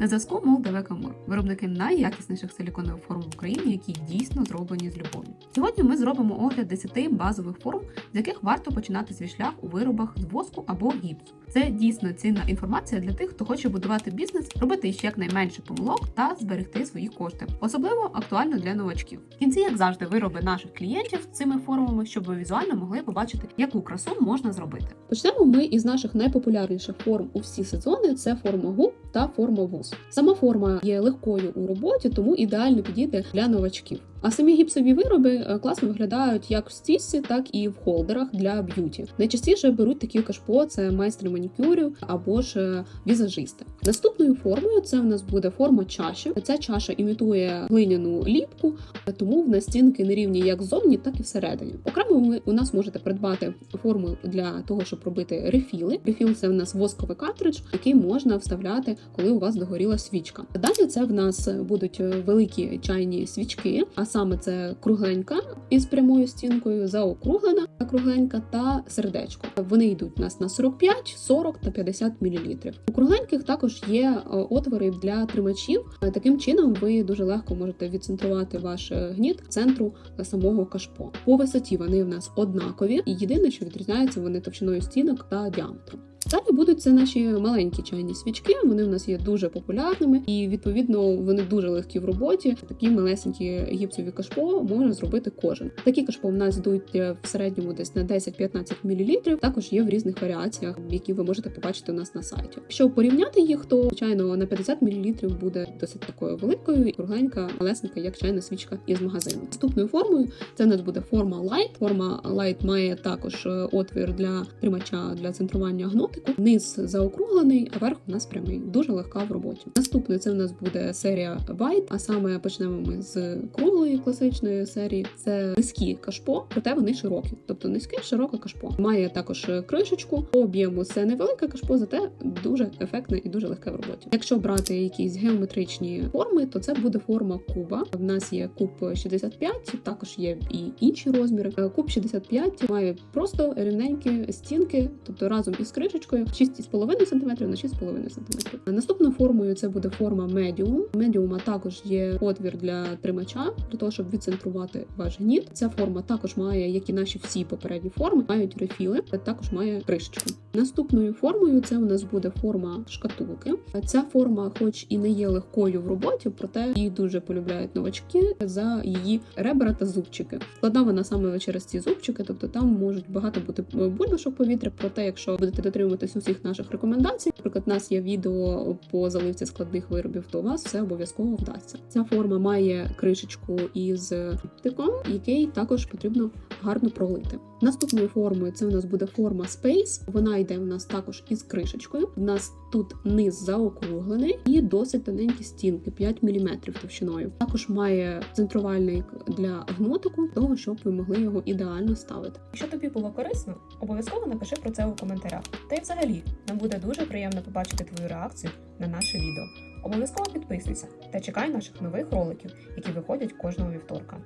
На зв'язку Молдаве Камур, виробники найякісніших силіконових форм в Україні, які дійсно зроблені з любов'ю. Сьогодні ми зробимо огляд 10 базових форм, з яких варто починати свій шлях у виробах з воску або гіпсу. Це дійсно цінна інформація для тих, хто хоче будувати бізнес, робити ще якнайменше помилок та зберегти свої кошти. Особливо актуально для новачків. В кінці, як завжди, вироби наших клієнтів цими формами, щоб ви візуально могли побачити, яку красу можна зробити. Почнемо ми із наших найпопулярніших форм у всі сезони: це форма губ та форма вуз. Сама форма є легкою у роботі, тому ідеально підійде для новачків. А самі гіпсові вироби е, класно виглядають як в стічці, так і в холдерах для б'юті. Найчастіше беруть такі кашпо, це майстри манікюрів або ж е, візажисти. Наступною формою це в нас буде форма чаші. Ця чаша імітує глиняну ліпку, тому в нас стінки нерівні як ззовні, так і всередині. Окремо ви у нас можете придбати форму для того, щоб робити рефіли. Рефіл це в нас восковий картридж, який можна вставляти, коли у вас догоріла свічка. Далі це в нас будуть великі чайні свічки, а саме це кругленька із прямою стінкою, заокруглена кругленька та сердечко. Вони йдуть у нас на 45, 40 та 50 мл. У кругленьких також є е, отвори для тримачів. Е, Таким чином ви дуже легко можете відцентрувати ваш е, гніт центру самого кашпо. По висоті вони в нас однакові, і єдине, що відрізняються вони товщиною стінок та діаметром. Далі будуть це наші маленькі чайні свічки. Вони в нас є дуже популярними, і відповідно вони дуже легкі в роботі. Такі малесенькі гіпсові кашпо може зробити кожен. Такі кашпо в нас йдуть в середньому десь на 10-15 мл. Також є в різних варіаціях, які ви можете побачити у нас на сайті. Щоб порівняти їх, то звичайно на 50 мл буде досить такою великою і кругленька, малесенька, як чайна свічка із магазину. Наступною формою це у нас буде форма Light. Форма Light має також отвір для тримача для центрування гнотику. Низ заокруглений, а верх у нас прямий, дуже легка в роботі. Наступною це в нас буде серія White, а саме почнемо ми з круглої класичної серії. Це низькі кашпо, проте вони широкі, тобто низьке, широке кашпо. Має також кришечку по об'єму. Це невелике кашпо, зате дуже ефектне і дуже легке в роботі. Якщо брати якісь геометричні форми, то це буде форма куба. В нас є куб 65, також є і інші розміри. Куб 65 має просто рівненькі стінки, тобто разом із кришечкою 6,5 см на 6,5 см. Наступною формою це буде форма медіум. Медіума також є отвір для тримача, для того, щоб відцентрувати ваш гніт. Ця форма також має, як і наші всі попередні форми, мають рефіли, також має кришечку. Наступною формою це у нас буде форма шкатулки. Ця форма, хоч і не є легкою в роботі, проте її дуже полюбляють новачки за її ребра та зубчики. Складна вона саме через ці зубчики, тобто там можуть багато бути бульбашок повітря. Проте, якщо будете дотримуватись усіх наших рекомендацій, наприклад, у нас є відео по заливці складних виробів, то у вас все обов'язково вдасться. Ця форма має кришечку із тиком, який також потрібно гарно пролити. Наступною формою це у нас буде форма Space. Вона йде у нас також із кришечкою. У нас тут низ заокруглений і досить тоненькі стінки, 5 мм товщиною. Також має центрувальник для гнотику, того щоб ви могли його ідеально ставити. Якщо тобі було корисно, обов'язково напиши про це у коментарях. Та взагалі нам буде дуже приємно побачити твою реакцію на наше відео. Обов'язково підписуйся та чекай наших нових роликів, які виходять кожного вівторка.